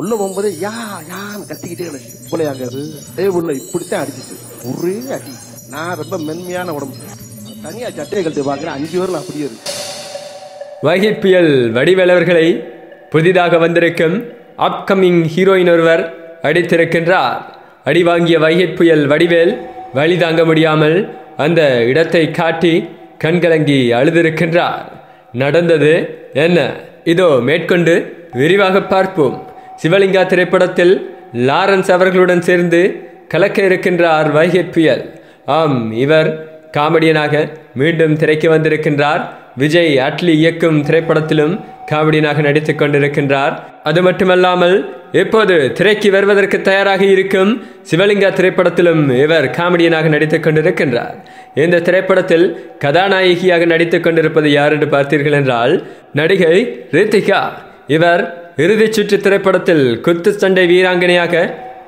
உள்ள போகும்போது யா யான்னு கத்திக்கிட்டே கிடக்கு பிள்ளையாங்க அது ஏ உள்ள இப்படித்தான் அடிச்சிச்சு. ஒரே அடி. நான் ரொம்ப மென்மையான உடம்பு. தனியா சட்டையை கழட்டி பார்க்குறேன். அஞ்சு பேர்ல அப்படியே இருக்கு. வகிப்பியல் வடிவேலவர்களை புதிதாக வந்திருக்கும் அப்கமிங் ஹீரோயின் ஒருவர் அடித்திருக்கின்றார். அடி வாங்கிய வைகைப்புயல் வடிவேல் வழி தாங்க முடியாமல் அந்த இடத்தை காட்டி கண்கலங்கி அழுதிருக்கின்றார். நடந்தது என்ன? இதோ மேற்கொண்டு விரிவாக பார்ப்போம். சிவலிங்கா திரைப்படத்தில் லாரன்ஸ் அவர்களுடன் சேர்ந்து கலக்க இருக்கின்றார் வைகை புயல் ஆம் இவர் காமெடியனாக மீண்டும் திரைக்கு வந்திருக்கின்றார். விஜய் அட்லி இயக்கும் திரைப்படத்திலும் காமெடியனாக நடித்துக் கொண்டிருக்கின்றார். அது மட்டுமல்லாமல் இப்போது திரைக்கு வருவதற்கு தயாராக இருக்கும் சிவலிங்கா திரைப்படத்திலும் இவர் காமெடியனாக நடித்துக் கொண்டிருக்கின்றார். இந்த திரைப்படத்தில் கதாநாயகியாக நடித்துக் கொண்டிருப்பது யார் என்று பார்த்தீர்கள் என்றால் நடிகை ரித்திகா. இவர் இறுதிச் சுற்று திரைப்படத்தில் குத்துச்சண்டை வீராங்கனையாக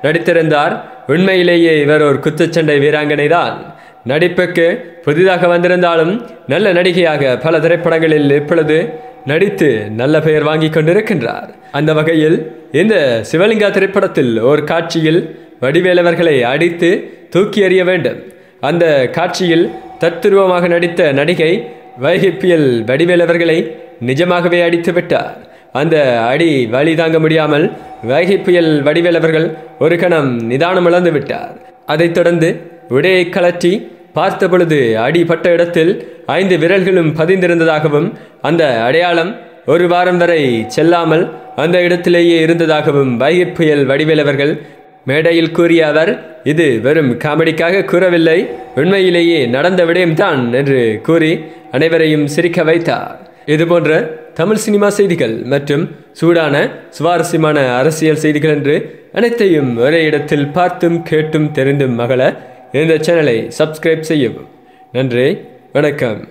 நடித்திருந்தார். உண்மையிலேயே இவர் ஒரு குத்துச்சண்டை வீராங்கனை தான் நடிப்புக்கு புதிதாக வந்திருந்தாலும் நல்ல நடிகையாக பல திரைப்படங்களில் இப்பொழுது நடித்து நல்ல பெயர் வாங்கி கொண்டிருக்கின்றார். அந்த வகையில் இந்த சிவலிங்கா திரைப்படத்தில் ஒரு காட்சியில் வடிவேலவர்களை அடித்து தூக்கி எறிய வேண்டும். அந்த காட்சியில் தத்துருவமாக நடித்த நடிகை வைகிப்பியல் வடிவேலவர்களை நிஜமாகவே அடித்து விட்டார் அந்த அடி வழி தாங்க முடியாமல் வைகை புயல் வடிவேலவர்கள் ஒரு கணம் நிதானம் இழந்து விட்டார். அதைத் தொடர்ந்து உடையை கலற்றி பார்த்த பொழுது அடிபட்ட இடத்தில் ஐந்து விரல்களும் பதிந்திருந்ததாகவும் அந்த அடையாளம் ஒரு வாரம் வரை செல்லாமல் அந்த இடத்திலேயே இருந்ததாகவும் வைகை புயல் வடிவேலவர்கள் மேடையில் கூறிய அவர் இது வெறும் காமெடிக்காக கூறவில்லை. உண்மையிலேயே நடந்த விடயம்தான் என்று கூறி அனைவரையும் சிரிக்க வைத்தார். இதுபோன்ற தமிழ் சினிமா செய்திகள் மற்றும் சூடான சுவாரஸ்யமான அரசியல் செய்திகள் என்று அனைத்தையும் ஒரே இடத்தில் பார்த்தும் கேட்டும் தெரிந்தும் மகள இந்த சேனலை சப்ஸ்கிரைப் செய்யவும். நன்றி வணக்கம்.